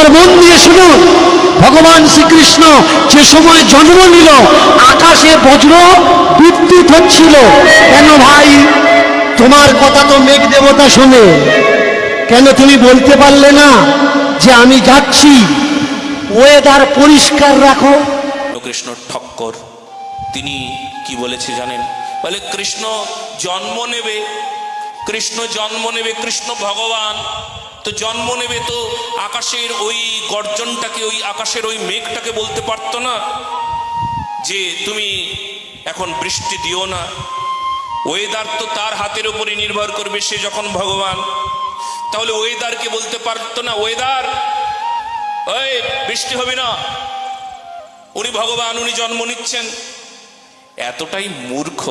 আমার মন দিয়ে শুনুন। ভগবান শ্রীকৃষ্ণ যে সময় জন্ম নিল, আকাশে বজ্র বিদ্যুৎ হচ্ছিল। কেন ভাই? তোমার কথা তো মেঘ দেবতা শোনে। কেন তুমি বলতে পারলে না যে আমি যাচ্ছি? ওয়েদার পরিষ্কার রাখো। কৃষ্ণ ঠক্কর তিনি কি বলেছে জানেন? বলে, কৃষ্ণ জন্ম নেবে। কৃষ্ণ জন্ম নেবে, কৃষ্ণ ভগবান তো জন্ম নেবে তো আকাশের ওই গর্জনটাকে, ওই আকাশের ওই মেঘটাকে বলতে পারতো না যে তুমি এখন বৃষ্টি দিও না। ওয়েদার তো তার হাতের উপরে নির্ভর করবে সে যখন ভগবান। তাহলে ওয়েদারকে বলতে পারতো না? ওয়েদার ওই বৃষ্টি হবে না। উনি ভগবান, উনি জন্ম নিচ্ছেন। এতটাই মূর্খ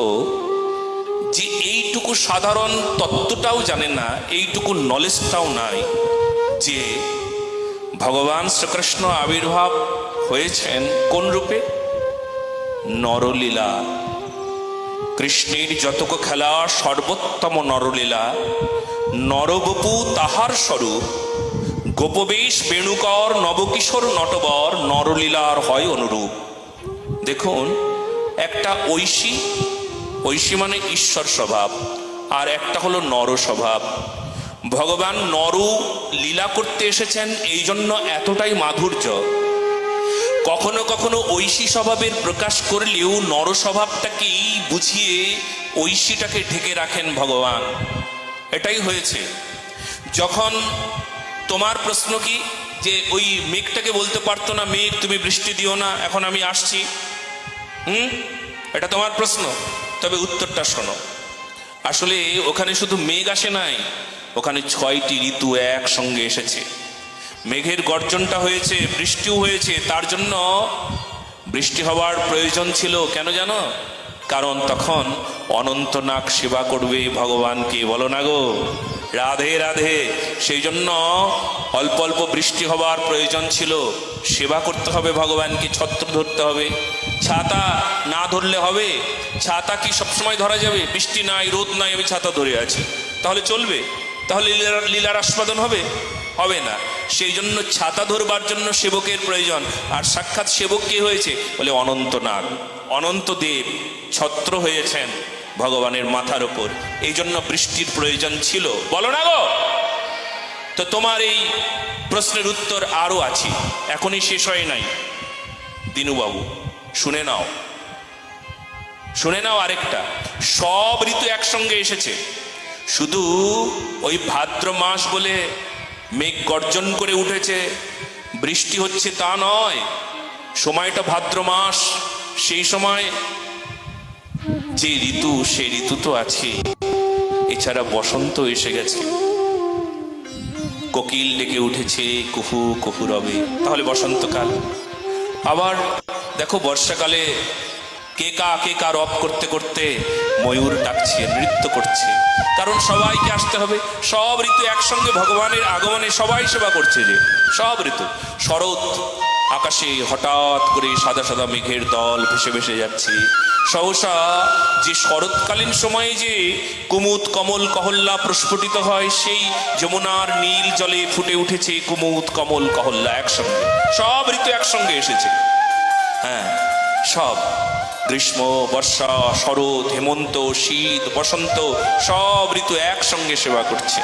যে এইটুকু সাধারণ তত্ত্বটাও জানে না, এইটুকু নলেজটাও নাই যে ভগবান শ্রীকৃষ্ণ আবির্ভাব হয়েছেন কোন রূপে? নরলীলা। কৃষ্ণের যতক খেলা সর্বোত্তম নরলীলা। নরবপু তাহার স্বরূপ। গোপবেশ বেণুকর নবকিশোর নটবর নরলীলার হয় অনুরূপ। দেখুন, একটা ঐশী ঐশী মানে ঈশ্বর স্বভাব, আর একটা হলো নর স্বভাব। ভগবান নরু লীলা করতে এসেছেন, এই জন্য এতটাই মাধুর্য। কখনো কখনো ঐশী স্বভাবের প্রকাশ করলেও নর স্বভাবটাকেই বুঝিয়ে ঐশীটাকে ঢেকে রাখেন ভগবান। এটাই হয়েছে। যখন তোমার প্রশ্ন কি, যে ওই মেঘটাকে বলতে পারতো না, মেঘ, তুমি বৃষ্টি দিও না, এখন আমি আসছি। হুম? এটা তোমার প্রশ্ন। তবে উত্তরটা শোনো। আসলে ওখানে শুধু মেঘ আসে নাই, ওখানে ছয়টি ঋতু একসঙ্গে এসেছে। মেঘের গর্জনটা হয়েছে, বৃষ্টিও হয়েছে, তার জন্য বৃষ্টি হওয়ার প্রয়োজন ছিল, কেন জানো? কারণ তখন অনন্তনাগ সেবা করবে ভগবানকে। বলো না গো। রাধে রাধে। সেই জন্য অল্প অল্প বৃষ্টি হবার প্রয়োজন ছিল। সেবা করতে হবে ভগবানকে, ছত্র ধরতে হবে। ছাতা না ধরলে হবে। ছাতা কি সবসময় ধরা যাবে? বৃষ্টি নাই, রোদ নাই, আমি ছাতা ধরে আছি। তাহলে চলবে? তাহলে লীলার আস্বাদন হবে? হবে না। সেই জন্য ছাতা ধরবার জন্য সেবকের প্রয়োজন। আর সাক্ষাৎ সেবক কে হয়েছে? বলে অনন্তনাগ। অনন্ত দেব ছত্র হয়েছেন ভগবানের মাথার ওপর এই জন্য বৃষ্টির প্রয়োজন ছিল। বলো না গো! তো তোমার এই প্রশ্নের উত্তর আরও আছে। এখনই শেষ হয় নাই। দিনুবাবু, শুনে নাও। শুনে নাও আরেকটা। সব ঋতু একসঙ্গে এসেছে। শুধু ওই ভাদ্র মাস বলে মেঘ গর্জন করে উঠেছে। বৃষ্টি হচ্ছে তা নয়, সময়টা ভাদ্র মাস, সেই সময় যে ঋতু সেই ঋতু তো আছে। এছাড়া বসন্ত এসে গেছে। কোকিল ডেকে উঠেছে, কুহু কুহু রবে। তাহলে বসন্তকাল। আবার দেখো, বর্ষাকালে কে কা কে কা রব করতে করতে ময়ূর ডাকছে, নৃত্য করছে। কারণ সবাইকে আসতে হবে। সব ঋতু একসঙ্গে ভগবানের আগমনে সবাই সেবা করছে যে। সব ঋতু। শরৎ, আকাশে হঠাৎ করে সাদা সাদা মেঘের দল ভেসে ভেসে যাচ্ছে। সহসা যে শরৎকালীন সময়ে যে কুমুদ কমল কহল্লা প্রস্ফুটিত হয়, সেই যমুনার নীল জলে ফুটে উঠেছে কুমুদ কমল কহল্লা একসঙ্গে। সব ঋতু একসঙ্গে এসেছে। হ্যাঁ। সব গ্রীষ্ম বর্ষা শরৎ হেমন্ত শীত বসন্ত সব ঋতু একসঙ্গে সেবা করছে।